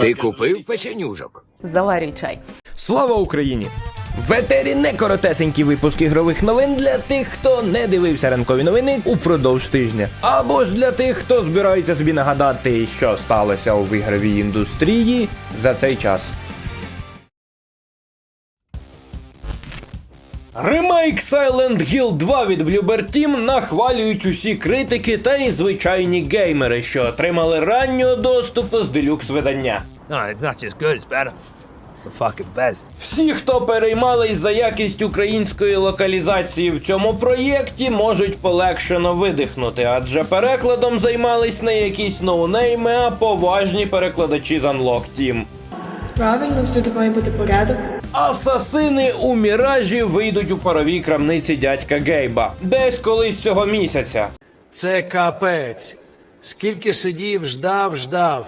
Ти купив печенюжок? Заварюй чай. Слава Україні! В етері не коротесенький випуск ігрових новин для тих, хто не дивився ранкові новини упродовж тижня. Або ж для тих, хто збирається собі нагадати, що сталося у ігровій індустрії за цей час. Ремейк Silent Hill 2 від Bloober Team нахвалюють усі критики та і звичайні геймери, що отримали раннього доступу з делюкс видання. No, it's not just good, it's better. It's the fucking best. Всі, хто переймались за якість української локалізації в цьому проєкті, можуть полегшено видихнути, адже перекладом займались не якісь ноунейми, а поважні перекладачі з Unlock Team. Правильно, всюди має бути порядок. Асасини у міражі вийдуть у паровій крамниці дядька Гейба десь колись цього місяця. Це капець. Скільки сидів, ждав, ждав,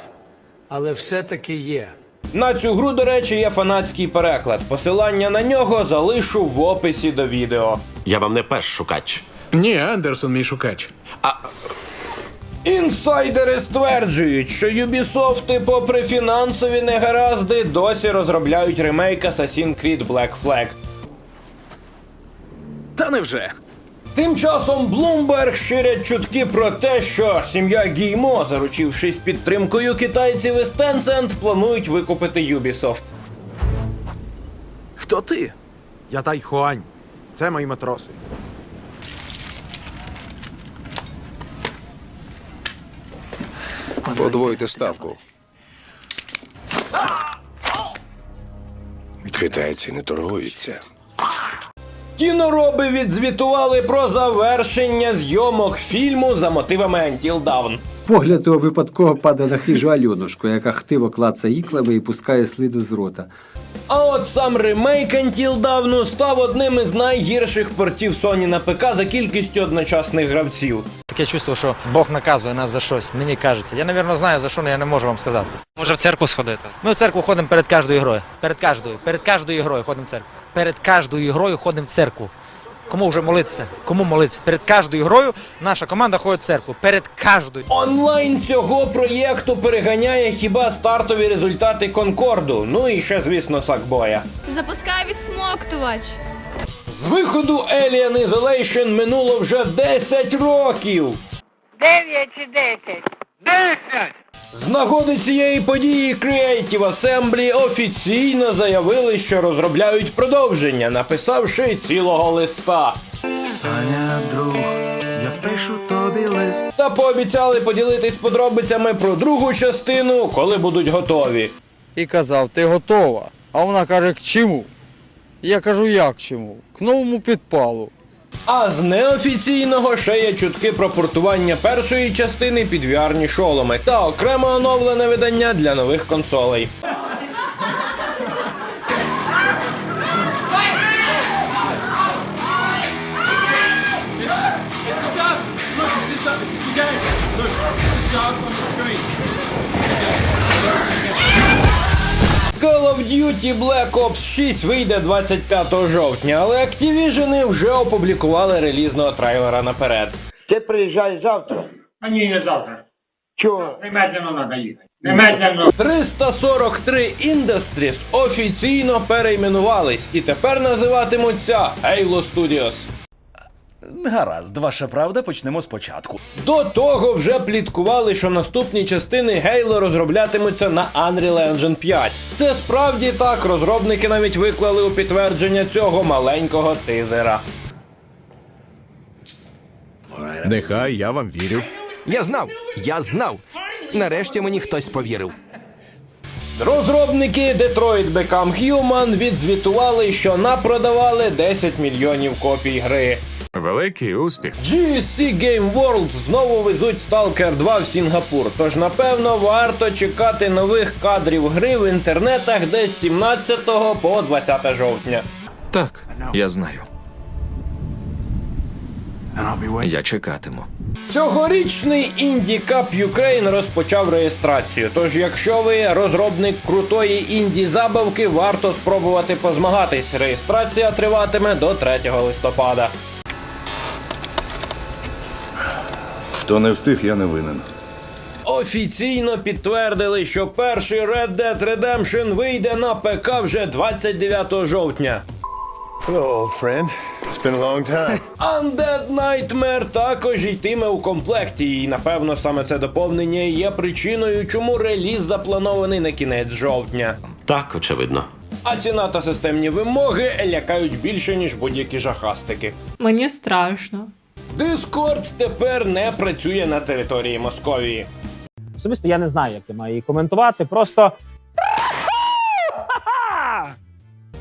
але все-таки є. На цю гру, до речі, є фанатський переклад. Посилання на нього залишу в описі до відео. Я вам не пеш шукач. Ні, Андерсон мій шукач. Інсайдери стверджують, що Юбісофти, попри фінансові негаразди, досі розробляють ремейк Assassin's Creed Black Flag. Та невже? Тим часом Bloomberg ширять чутки про те, що сім'я Гіймо, заручившись підтримкою китайців із Tencent, планують викупити Ubisoft. Хто ти? Я Тайхуань. Це мої матроси. Подвойте ставку. Китайці не торгуються. Кінороби відзвітували про завершення зйомок фільму за мотивами Until Dawn. Погляд його випадково падає на хижу Альонушку, яка хтиво клацає іклами і пускає сліду з рота. А от сам ремейк Until Dawn став одним із найгірших портів Sony на ПК за кількістю одночасних гравців. Таке чувство, що Бог наказує нас за щось, мені кажеться. Я, напевно, знаю за що, але я не можу вам сказати. Може в церкву сходити? Ми в церкву ходимо перед кожною грою. Перед кожною, перед кожною грою ходимо в церкву. Перед кожною грою ходимо в церкву. Кому вже молитися? Кому молитися? Перед кожною грою наша команда ходить в церкву. Перед кожною. Онлайн цього проєкту переганяє хіба стартові результати Конкорду. Ну і ще, звісно, Сакбоя. Запускай відсмоктувач. З виходу Alien Isolation минуло вже 10 років. 9 чи 10? З нагоди цієї події Creative Assembly офіційно заявили, що розробляють продовження, написавши цілого листа. Саня, друг, я пишу тобі лист. Та пообіцяли поділитись подробицями про другу частину, коли будуть готові. І казав, ти готова. А вона каже, к чому? Я кажу, як чому? К новому підпалу. А з неофіційного ще є чутки про портування першої частини під VR шоломи та окремо оновлене видання для нових консолей. Call of Duty Black Ops 6 вийде 25 жовтня, але Activision вже опублікували релізного трейлера наперед. Ти приїжджаєш завтра? А ні, не завтра. Чого? Немедленно треба їхати. Немедленно. 343 Industries офіційно перейменувались і тепер називатимуться Halo Studios. Гаразд, ваша правда, почнемо спочатку. До того вже пліткували, що наступні частини Halo розроблятимуться на Unreal Engine 5. Це справді так, розробники навіть виклали у підтвердження цього маленького тизера. Нехай я вам вірю. Я знав, я знав. Нарешті мені хтось повірив. Розробники Detroit Become Human відзвітували, що напродавали 10 мільйонів копій гри. Великий успіх. GSC Game World знову везуть Stalker 2 в Сінгапур, тож напевно варто чекати нових кадрів гри в інтернетах десь 17 по 20 жовтня. Так, я знаю. Я чекатиму. Цьогорічний Indie Cup Ukraine розпочав реєстрацію. Тож, якщо ви розробник крутої інді забавки, варто спробувати позмагатись. Реєстрація триватиме до 3 листопада. Хто не встиг, я не винен. офіційно підтвердили, що перший Red Dead Redemption вийде на ПК вже 29 жовтня. Hello, friend. It's been a long time. Undead Nightmare також йтиме у комплекті, і напевно саме це доповнення є причиною, чому реліз запланований на кінець жовтня. Так, очевидно. А ціна та системні вимоги лякають більше, ніж будь-які жахастики. Мені страшно. Discord тепер не працює на території Московії. Особисто я не знаю, як я маю її коментувати. Просто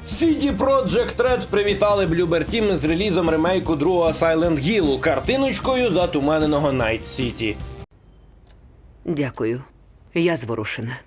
CD Projekt Red привітали Bloober Team з релізом ремейку другого Silent Hill картиночкою затуманеного Night City. Дякую. Я зворушена.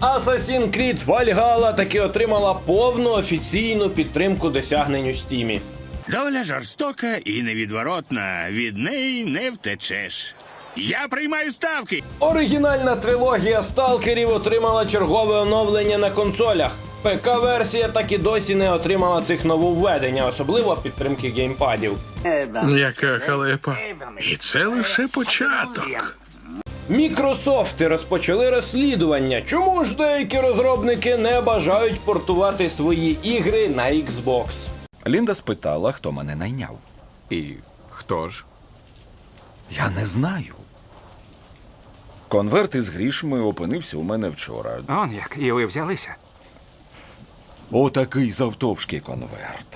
Assassin's Creed Valhalla таки отримала повну офіційну підтримку досягнень у Стімі. Доля жорстока і невідворотна. Від неї не втечеш. Я приймаю ставки. Оригінальна трилогія сталкерів отримала чергове оновлення на консолях. ПК-версія так і досі не отримала цих нововведення, особливо підтримки геймпадів. Яка халепа. І це лише початок. Мікрософти розпочали розслідування, чому ж деякі розробники не бажають портувати свої ігри на Xbox. Лінда спитала, хто мене найняв. І Хто ж? я не знаю. Конверт із грішми опинився у мене вчора. Он як, і ви взялися. Отакий завтовшки конверт.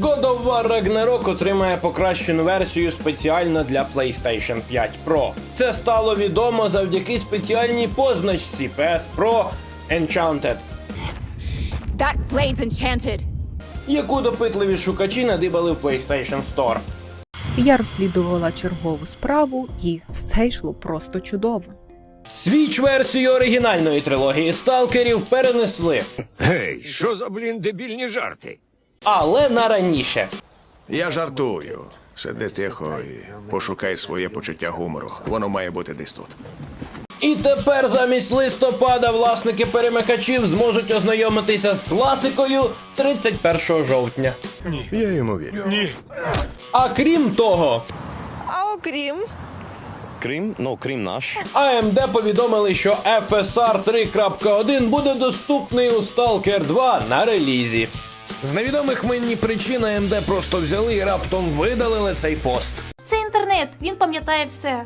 God of War Ragnarok отримає покращену версію спеціально для PlayStation 5 Pro. Це стало відомо завдяки спеціальній позначці PS Pro Enchanted, That blade's enchanted. Яку допитливі шукачі надибали в PlayStation Store. Я розслідувала чергову справу, і все йшло просто чудово. Свіч версію оригінальної трилогії сталкерів перенесли, Гей, що за блін дебільні жарти? але на раніше. Я жартую. Сиди тихо і пошукай своє почуття гумору. Воно має бути десь тут. І тепер замість листопада власники перемикачів зможуть ознайомитися з класикою 31 жовтня. Я йому вірю. Ні. А крім того, А окрім. Крім, ну крім наш. AMD повідомили, що FSR 3.1 буде доступний у Stalker 2 на релізі. З невідомих мені причин AMD просто взяли і раптом видалили цей пост. Це інтернет, він пам'ятає все.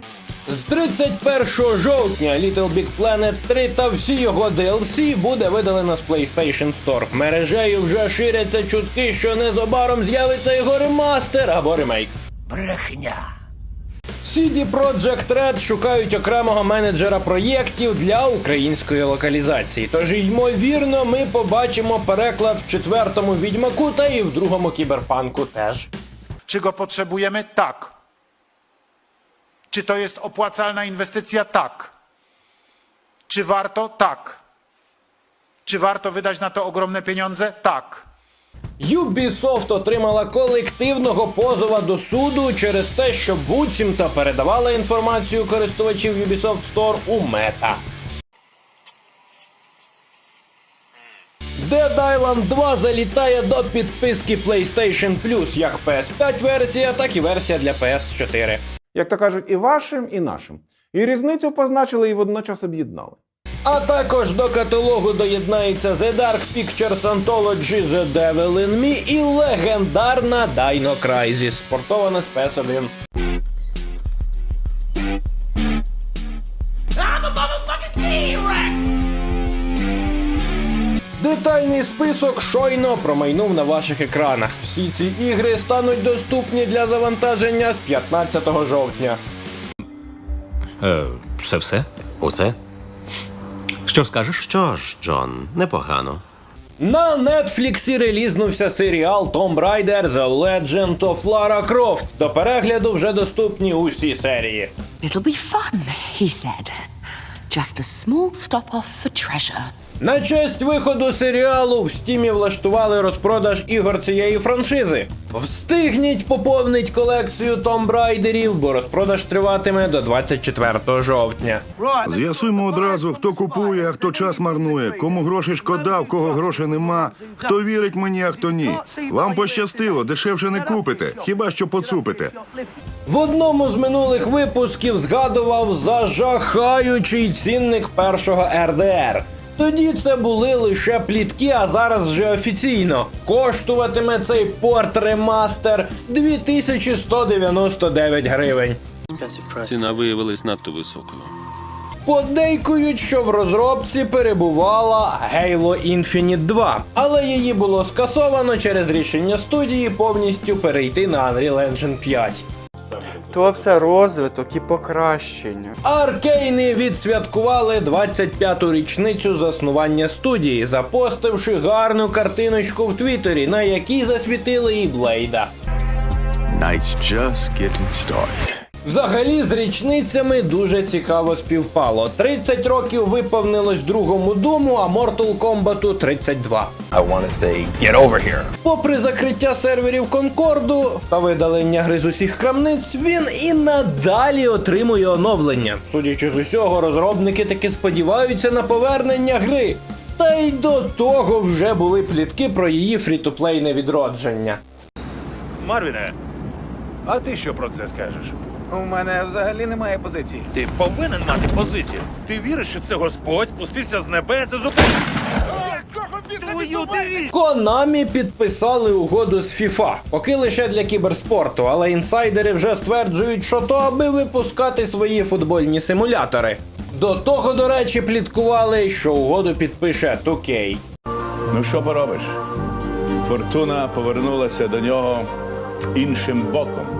З 31 жовтня Little Big Planet 3 та всі його DLC буде видалено з PlayStation Store. Мережею вже ширяться чутки, що незабаром з'явиться його ремастер або ремейк. Брехня. CD Projekt Red шукають окремого менеджера проєктів для української локалізації. Тож, ймовірно, ми побачимо переклад в четвертому відьмаку та і в другому кіберпанку теж. Czy go potrzebujemy? Tak. Czy to jest opłacalna inwestycja? Tak. Czy warto? Tak. Czy warto wydać na to ogromne pieniądze? Tak. Ubisoft отримала колективного позова до суду через те, що буцімто передавала інформацію користувачів Ubisoft Store у мета. Dead Island 2 залітає до підписки PlayStation Plus, як PS5 версія, так і версія для PS4. Як то кажуть, і вашим, і нашим. І різницю позначили і водночас об'єднали. А також до каталогу доєднається The Dark Pictures Anthology The Devil in Me і легендарна Dino Crisis, спортована з PS1. Детальний список щойно промайнув на ваших екранах. Всі ці ігри стануть доступні для завантаження з 15 жовтня. Е, це все? Усе? Що скажеш? Що ж, Джон, непогано. На Нетфліксі релізнувся серіал Tomb Raider The Legend of Lara Croft. До перегляду вже доступні усі серії. It'll be fun, he said. Just a small stop off for treasure. На честь виходу серіалу в стімі влаштували розпродаж ігор цієї франшизи. Встигніть поповнить колекцію Raiderів, бо розпродаж триватиме до 24 жовтня. З'ясуємо одразу, хто купує, а хто час марнує, кому гроші шкода, в кого грошей нема, хто вірить мені, а хто ні. Вам пощастило, дешевше не купите, хіба що поцупите. В одному з минулих випусків згадував зажахаючий цінник першого РДР. Тоді це були лише плітки, а зараз вже офіційно. Коштуватиме цей порт ремастер 2199 гривень. Ціна виявилась надто високою. Подейкують, що в розробці перебувала Halo Infinite 2, але її було скасовано через рішення студії повністю перейти на Unreal Engine 5. То все розвиток і покращення. Аркейни відсвяткували 25-ту річницю заснування студії, запостивши гарну картиночку в Твіттері, на якій засвітили і Блейда. Night's just getting started. Взагалі з річницями дуже цікаво співпало. 30 років виповнилось другому дому, а Mortal Kombat 32. Попри закриття серверів Конкорду та видалення гри з усіх крамниць, він і надалі отримує оновлення. Судячи з усього, розробники таки сподіваються на повернення гри. Та й до того вже були плітки про її фрітуплейне відродження. Марвіне, а ти що про це скажеш? У мене взагалі немає позиції. Ти повинен мати позицію. Ти віриш, що це Господь спустився з небес і зупинив. Твою! Konami підписали угоду з FIFA, поки лише для кіберспорту, але інсайдери вже стверджують, що то аби випускати свої футбольні симулятори. До того, до речі, пліткували, що угоду підпише 2K. Ну що поробиш? Фортуна повернулася до нього іншим боком.